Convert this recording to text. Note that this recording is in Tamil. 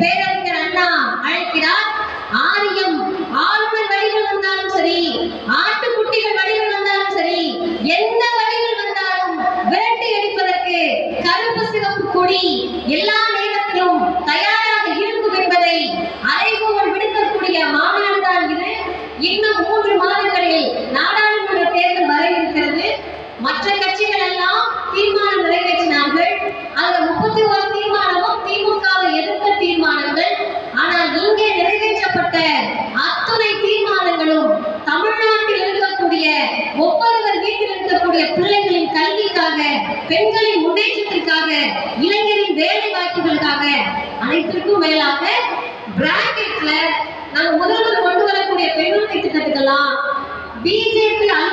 பேரறிஞர் அண்ணா அழைக்கிறார். ஆரியம் ஆளுநர் வழிகள் வந்தாலும் சரி ஆட்டுக்குட்டிகள் வழிகள் வந்தாலும் சரி எந்த வழிகள் வந்தாலும் விரட்டி அடிப்பதற்கு கருப்பு சிவப்பு கொடி எல்லா பெண்களின் முன்னேற்றத்திற்காக இளைஞரின் வேலை வாய்ப்புகளுக்காக அனைத்திற்கும் மேலாக பிராக்கெட்ல நாங்க முதல்வர் கொண்டு வரக்கூடிய பெண்ணுரிமை திட்டத்துக்கெல்லாம் பிஜேபி அல்ல